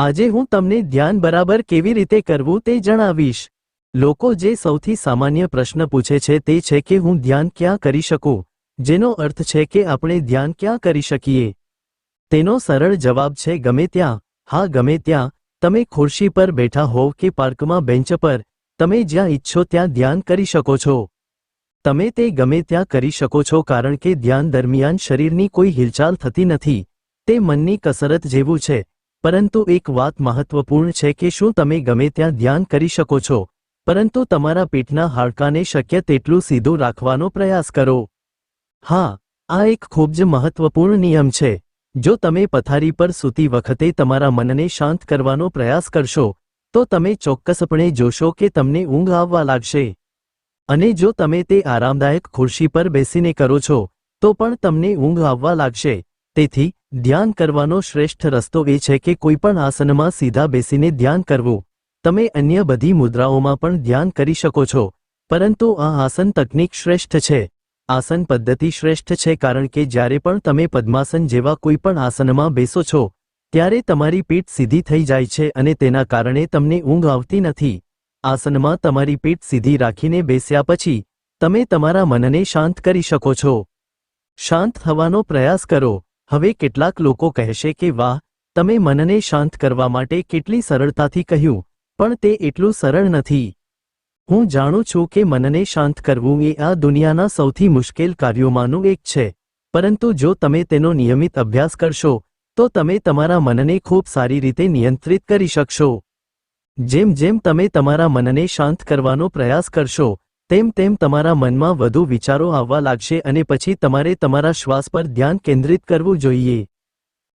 આજે હું તમને ધ્યાન બરાબર કેવી રીતે કરવું તે જણાવીશ. લોકો જે સૌથી સામાન્ય પ્રશ્ન પૂછે છે તે છે કે હું ધ્યાન ક્યાં કરી શકું? જેનો અર્થ છે કે આપણે ધ્યાન ક્યાં કરી શકીએ? તેનો સરળ જવાબ છે ગમે ત્યાં. હા, ગમે ત્યાં. તમે ખુરશી પર બેઠા હોવ કે પાર્કમાં બેન્ચ પર. તમે જ્યાં ઈચ્છો ત્યાં ધ્યાન કરી શકો છો. તમે તે ગમે ત્યાં કરી શકો છો કારણ કે ધ્યાન દરમિયાન શરીરની કોઈ હિલચાલ થતી નથી. તે મનની કસરત જેવું છે. પરંતુ એક વાત મહત્વપૂર્ણ છે કે શું તમે ગમે ત્યાં ધ્યાન કરી શકો છો, પરંતુ તમારા પેટના હાડકાને શક્ય તેટલું સીધું રાખવાનો પ્રયાસ કરો. હા, આ એક ખૂબ જ મહત્વપૂર્ણ નિયમ છે. જો તમે પથારી પર સૂતી વખતે તમારા મનને શાંત કરવાનો પ્રયાસ કરશો, તો તમે ચોક્કસપણે જોશો કે તમને ઊંઘ આવવા લાગશે. અને જો તમે તે આરામદાયક ખુરશી પર બેસીને કરો છો, તો પણ તમને ઊંઘ આવવા લાગશે. તેથી ધ્યાન કરવાનો શ્રેષ્ઠ રસ્તો એ છે કે કોઈપણ આસનમાં સીધા બેસીને ધ્યાન કરવું. તમે અન્ય બધી મુદ્રાઓમાં પણ ધ્યાન કરી શકો છો, પરંતુ આ આસન તકનીક શ્રેષ્ઠ છે. આસન પદ્ધતિ શ્રેષ્ઠ છે કારણ કે જ્યારે પણ તમે પદ્માસન જેવા કોઈપણ આસનમાં બેસો છો, ત્યારે તમારી પીઠ સીધી થઈ જાય છે અને તેના કારણે તમને ઊંઘ આવતી નથી. આસનમાં તમારી પીઠ સીધી રાખીને બેસ્યા પછી, તમે તમારા મનને શાંત કરી શકો છો. શાંત થવાનો પ્રયાસ કરો. હવે કેટલાક લોકો કહેશે કે, વાહ, તમે મનને શાંત કરવા માટે કેટલી સરળતાથી કહ્યું, પણ તે એટલું સરળ નથી. હું જાણું છું કે મનને શાંત કરવું એ આ દુનિયાના સૌથી મુશ્કેલ કાર્યોમાંનું એક છે. પરંતુ જો તમે તેનો નિયમિત અભ્યાસ કરશો, તો તમે તમારા મનને ખૂબ સારી રીતે નિયંત્રિત કરી શકશો. જેમ જેમ તમે તમારા મનને શાંત કરવાનો પ્રયાસ કરશો તેમ તેમ તમારા મનમાં વધુ વિચારો આવવા લાગશે અને પછી તમારે તમારા શ્વાસ પર ધ્યાન કેન્દ્રિત કરવું જોઈએ.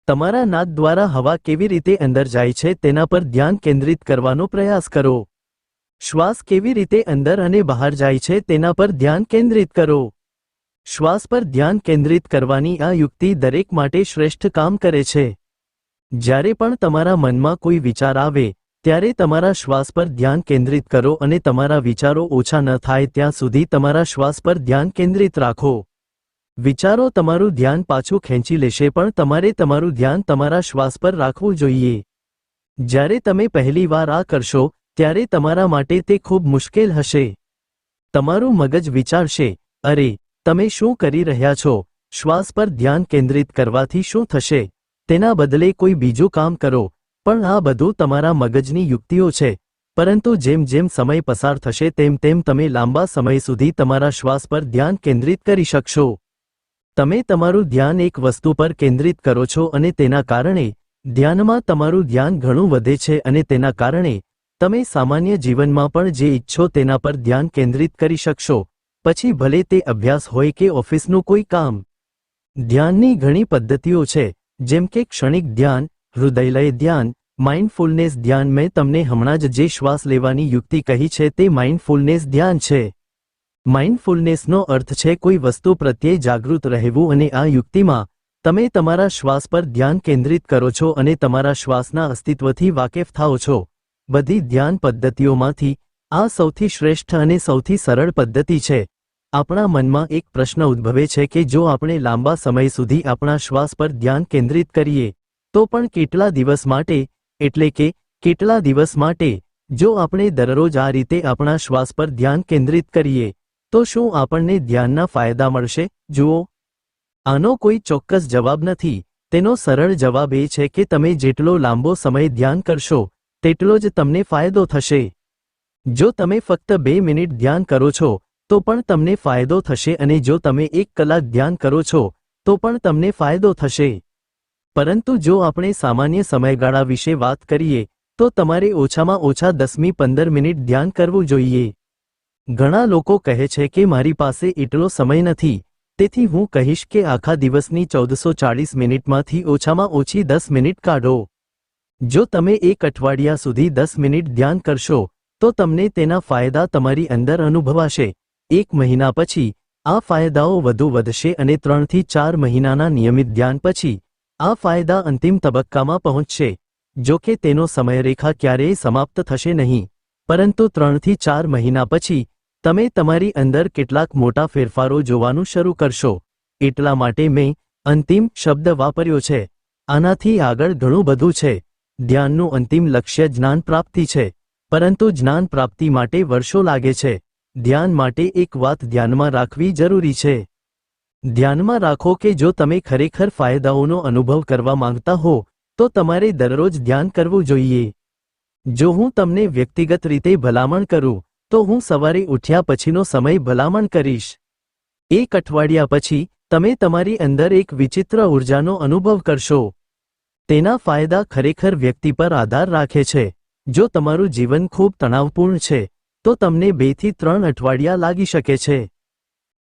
તમારા નાક દ્વારા હવા કેવી રીતે અંદર જાય છે તેના પર ધ્યાન કેન્દ્રિત કરવાનો પ્રયાસ કરો. શ્વાસ કેવી રીતે અંદર અને બહાર જાય છે તેના પર ધ્યાન કેન્દ્રિત કરો. શ્વાસ પર ધ્યાન કેન્દ્રિત કરવાની આ યુક્તિ દરેક માટે શ્રેષ્ઠ કામ કરે છે. જ્યારે પણ તમારા મનમાં કોઈ વિચાર આવે ત્યારે તમારા શ્વાસ પર ધ્યાન કેન્દ્રિત કરો અને તમારા વિચારો ઓછા ન થાય ત્યાં સુધી તમારા શ્વાસ પર ધ્યાન કેન્દ્રિત રાખો. વિચારો તમારું ધ્યાન પાછું ખેંચી લેશે પણ તમારે તમારું ધ્યાન તમારા શ્વાસ પર રાખવું જોઈએ. જ્યારે તમે પહેલીવાર આ કરશો, ત્યારે તમારા માટે તે ખૂબ મુશ્કેલ હશે. તમારું મગજ વિચારશે, અરે, તમે શું કરી રહ્યા છો? શ્વાસ પર ધ્યાન કેન્દ્રિત કરવાથી શું થશે? તેના બદલે કોઈ બીજું કામ કરો. પણ આ બધું તમારા મગજની યુક્તિઓ છે. પરંતુ જેમ જેમ સમય પસાર થશે તેમ તેમ તમે લાંબા સમય સુધી તમારા શ્વાસ પર ધ્યાન કેન્દ્રિત કરી શકશો. તમે તમારું ધ્યાન એક વસ્તુ પર કેન્દ્રિત કરો છો અને તેના કારણે ધ્યાનમાં તમારું ધ્યાન ઘણું વધે છે અને તેના કારણે તમે સામાન્ય જીવનમાં પણ જે ઈચ્છો તેના પર ધ્યાન કેન્દ્રિત કરી શકશો. પછી ભલે તે અભ્યાસ હોય કે ઓફિસનું કોઈ કામ. ધ્યાનની ઘણી પદ્ધતિઓ છે, જેમ કે ક્ષણિક ધ્યાન હૃદયલય ધ્યાન માઇન્ડફુલનેસ ધ્યાન મેં તમને હમણાં જ જે શ્વાસ લેવાની યુક્તિ કહી છે તે માઇન્ડફુલનેસ ધ્યાન છે. માઇન્ડફુલનેસનો અર્થ છે કોઈ વસ્તુ પ્રત્યે જાગૃત રહેવું અને આ યુક્તિમાં, તમે તમારા શ્વાસ પર ધ્યાન કેન્દ્રિત કરો છો અને તમારા શ્વાસના અસ્તિત્વથી વાકેફ થાઓ છો. બધી ધ્યાન પદ્ધતિઓમાંથી, આ સૌથી શ્રેષ્ઠ અને સૌથી સરળ પદ્ધતિ છે. આપણા મનમાં એક પ્રશ્ન ઉદ્ભવે છે કે જો આપણે લાંબા સમય સુધી આપણા શ્વાસ પર ધ્યાન કેન્દ્રિત કરીએ તો પણ કેટલા દિવસ માટે? એટલે કે, કેટલા દિવસ માટે? જો આપણે દરરોજ આ રીતે આપણા શ્વાસ પર ધ્યાન કેન્દ્રિત કરીએ, તો શું આપણને ધ્યાનના ફાયદા મળશે? જુઓ. આનો કોઈ ચોક્કસ જવાબ નથી. તેનો સરળ જવાબ એ છે કે તમે જેટલો લાંબો સમય ધ્યાન કરશો, તેટલો જ તમને ફાયદો થશે. જો તમે ફક્ત બે મિનિટ ધ્યાન કરો છો, તો પણ તમને ફાયદો થશે અને જો તમે એક કલાક ધ્યાન કરો છો, તો પણ તમને ફાયદો થશે. પરંતુ જો આપણે સામાન્ય સમયગાળા વિશે વાત કરીએ, તો તમારે ઓછામાં ઓછા દસમી પંદર મિનિટ ધ્યાન કરવું જોઈએ. ઘણા લોકો કહે છે કે મારી પાસે એટલો સમય નથી, તેથી હું કહીશ કે આખા દિવસની ચૌદસો ચાળીસ મિનિટમાંથી ઓછામાં ઓછી દસ મિનિટ કાઢો. જો તમે એક અઠવાડિયા સુધી દસ મિનિટ ધ્યાન કરશો, તો તમને તેના ફાયદા તમારી અંદર અનુભવાશે. એક મહિના પછી, આ ફાયદાઓ વધુ વધશે અને ત્રણથી ચાર મહિનાના નિયમિત ધ્યાન પછી આ ફાયદા અંતિમ તબક્કામાં પહોંચશે. જો કે તેનો સમયરેખા ક્યારેય સમાપ્ત થશે નહીં. પરંતુ ત્રણથી ચાર મહિના પછી, તમે તમારી અંદર કેટલાક મોટા ફેરફારો જોવાનું શરૂ કરશો. એટલા માટે મેં અંતિમ શબ્દ વાપર્યો છે. આનાથી આગળ ઘણું બધું છે. ધ્યાનનું અંતિમ લક્ષ્ય જ્ઞાન પ્રાપ્તિ છે. પરંતુ જ્ઞાન પ્રાપ્તિ માટે વર્ષો લાગે છે. ધ્યાન માટે એક વાત ધ્યાનમાં રાખવી જરૂરી છે. ધ્યાનમાં રાખો કે જો તમે ખરેખર ફાયદાઓનો અનુભવ કરવા માંગતા હો, તો તમારે દરરોજ ધ્યાન કરવું જોઈએ. જો હું તમને વ્યક્તિગત રીતે ભલામણ કરું, તો હું સવારે ઉઠ્યા પછીનો સમય ભલામણ કરીશ. એક અઠવાડિયા પછી, તમે તમારી અંદર એક વિચિત્ર ઉર્જાનો અનુભવ કરશો. તેના ફાયદા ખરેખર વ્યક્તિ પર આધાર રાખે છે. જો તમારું જીવન ખૂબ તણાવપૂર્ણ છે, તો તમને બેથી ત્રણ અઠવાડિયા લાગી શકે છે.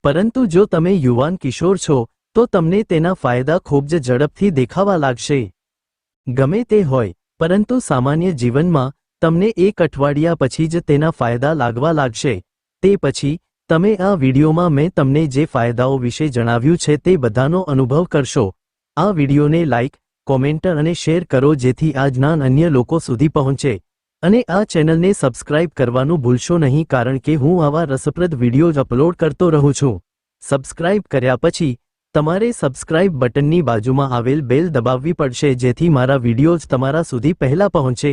પરંતુ જો તમે યુવાન કિશોર છો, તો તમને તેના ફાયદા ખૂબ જ ઝડપથી દેખાવા લાગશે. ગમે તે હોય, પરંતુ સામાન્ય જીવનમાં, તમને એક અઠવાડિયા પછી જ તેના ફાયદા લાગવા લાગશે. તે પછી, તમે આ વિડિયોમાં મેં તમને જે ફાયદાઓ વિશે જણાવ્યું છે તે બધાનો અનુભવ કરશો. આ વિડિયોને લાઇક કોમેન્ટ અને શેર કરો જેથી આ જ્ઞાન અન્ય લોકો સુધી પહોંચે. અને આ ચેનલને સબસ્ક્રાઇબ કરવાનું ભૂલશો નહીં કારણ કે હું આવા રસપ્રદ વિડિયોઝ અપલોડ કરતો રહું છું. સબસ્ક્રાઇબ કર્યા પછી, તમારે સબસ્ક્રાઇબ બટનની બાજુમાં આવેલ બેલ દબાવવી પડશે જેથી મારા વિડીયોઝ તમારા સુધી પહેલા પહોંચે.